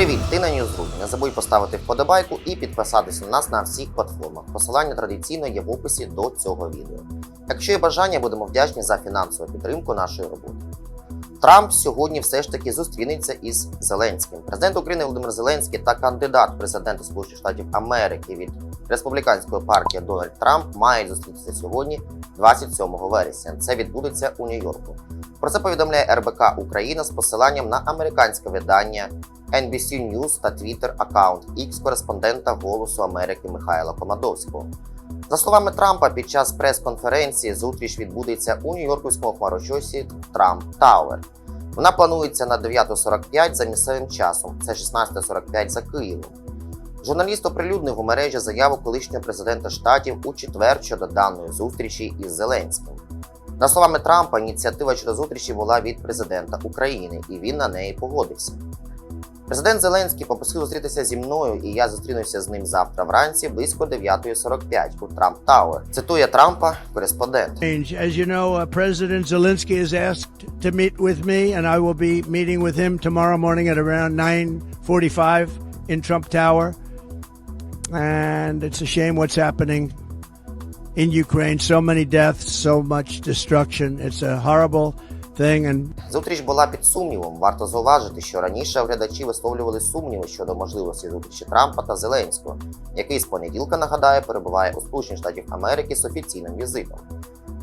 Привіт, ти на Newsroom. Не забудь поставити вподобайку і підписатися на нас на всіх платформах. Посилання традиційно є в описі до цього відео. Якщо є бажання, будемо вдячні за фінансову підтримку нашої роботи. Трамп сьогодні все ж таки зустрінеться із Зеленським. Президент України Володимир Зеленський та кандидат в президенти Сполучених Штатів Америки від республіканської партії Дональд Трамп мають зустрітися сьогодні, 27 вересня. Це відбудеться у Нью-Йорку. Про це повідомляє РБК Україна з посиланням на американське видання NBC News та Twitter аккаунт X кореспондента Голосу Америки Михайла Комадовського. За словами Трампа, під час прес-конференції зустріч відбудеться у Нью-Йоркському хмарочосі Трамп Тауер. Вона планується на 9.45 за місцевим часом, це 16.45 за Києвом. Журналіст оприлюднив у мережі заяву колишнього президента штатів у четвер щодо даної зустрічі із Зеленським. За словами Трампа, ініціатива щодо зустрічі була від президента України, і він на неї погодився. Президент Зеленський попросив зустрітися зі мною, і я зустрінуся з ним завтра вранці близько 9.45 у Трамп Тауер. Цитує Трампа кореспондент. As you know, uh, President Zelensky has asked to meet with me, and I will be meeting with him tomorrow morning at around 9:45 in Trump Tower. And it's a shame what's happening in Ukraine. So many deaths, so much destruction. It's a horrible thing, and Зустріч була під сумнівом. Варто зауважити, що раніше глядачі висловлювали сумніви щодо можливості зустрічі Трампа та Зеленського, який з понеділка нагадаю перебуває у Сполучених Штатів Америки з офіційним візитом.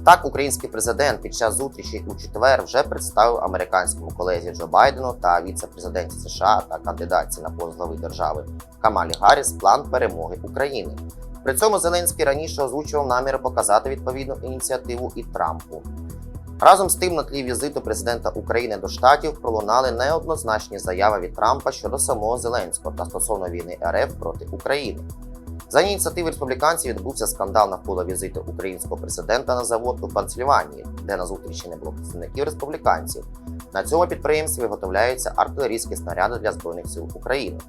Так, український президент під час зустрічі у четвер вже представив американському колезі Джо Байдену та віце-президенті США та кандидатці на пост глави держави Камалі Гарріс план перемоги України. При цьому Зеленський раніше озвучував наміри показати відповідну ініціативу і Трампу. Разом з тим, на тлі візиту президента України до штатів пролунали неоднозначні заяви від Трампа щодо самого Зеленського та стосовно війни РФ проти України. За ініціативи республіканців відбувся скандал навколо візиту українського президента на завод у Пенсильванії, де на зустрічі не було представників республіканців. На цьому підприємстві виготовляються артилерійські снаряди для збройних сил України.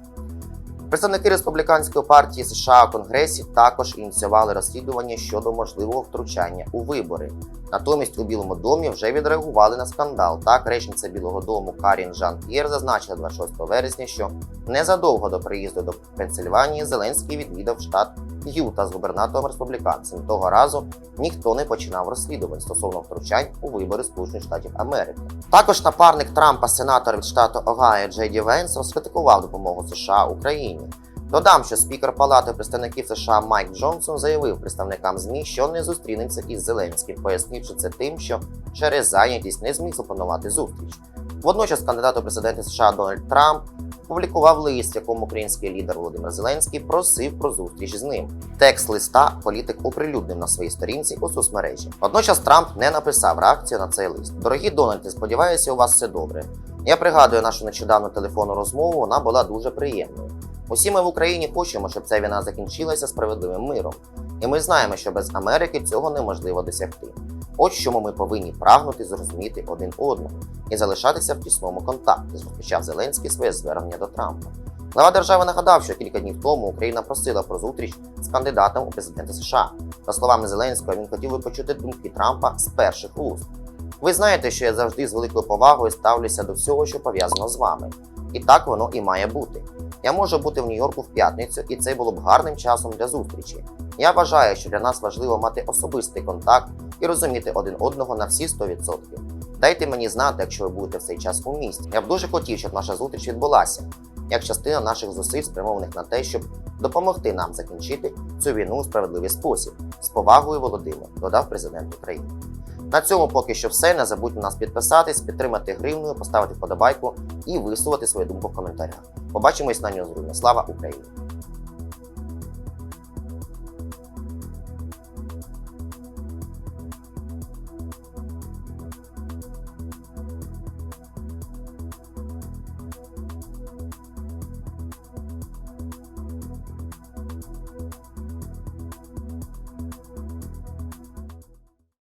Представники республіканської партії США у Конгресі також ініціювали розслідування щодо можливого втручання у вибори. Натомість у Білому домі вже відреагували на скандал. Так, речниця Білого Дому Карін Жан П'єр зазначила 26 вересня, що незадовго до приїзду до Пенсильванії Зеленський відвідав штат Юта з губернатором республіканцем. Того разу ніхто не починав розслідувань стосовно втручань у вибори Сполучених Штатів Америки. Також напарник Трампа, сенатор від штату Огайо Джей Ді Венс, розкритикував допомогу США Україні. Додам, що спікер Палати представників США Майк Джонсон заявив представникам ЗМІ, що не зустрінеться із Зеленським, пояснивши це тим, що через зайнятість не зміг запланувати зустріч. Водночас кандидат у президенти США Дональд Трамп опублікував лист, в якому український лідер Володимир Зеленський просив про зустріч з ним. Текст листа політик оприлюднив на своїй сторінці у соцмережі. Водночас Трамп не написав реакцію на цей лист. Дорогі Дональди, сподіваюся, у вас все добре. Я пригадую нашу нещодавну телефонну розмову. Вона була дуже приємною. Усі ми в Україні хочемо, щоб ця війна закінчилася справедливим миром, і ми знаємо, що без Америки цього неможливо досягти. От чому ми повинні прагнути зрозуміти один одного і залишатися в тісному контакті, розпочав Зеленський своє звернення до Трампа. Глава держави нагадав, що кілька днів тому Україна просила про зустріч з кандидатом у президенти США. За словами Зеленського, він хотів би почути думки Трампа з перших вуст. Ви знаєте, що я завжди з великою повагою ставлюся до всього, що пов'язано з вами. І так воно і має бути. Я можу бути в Нью-Йорку в п'ятницю, і це було б гарним часом для зустрічі. Я вважаю, що для нас важливо мати особистий контакт і розуміти один одного на всі 100%. Дайте мені знати, якщо ви будете в цей час у місті. Я б дуже хотів, щоб наша зустріч відбулася, як частина наших зусиль, спрямованих на те, щоб допомогти нам закінчити цю війну у справедливий спосіб. З повагою Володимир, додав президент України. На цьому поки що все. Не забудьте нас підписатись, підтримати гривною, поставити вподобайку і висловити свою думку в коментарях. Побачимось на нього Ньюзрумі. Слава Україні!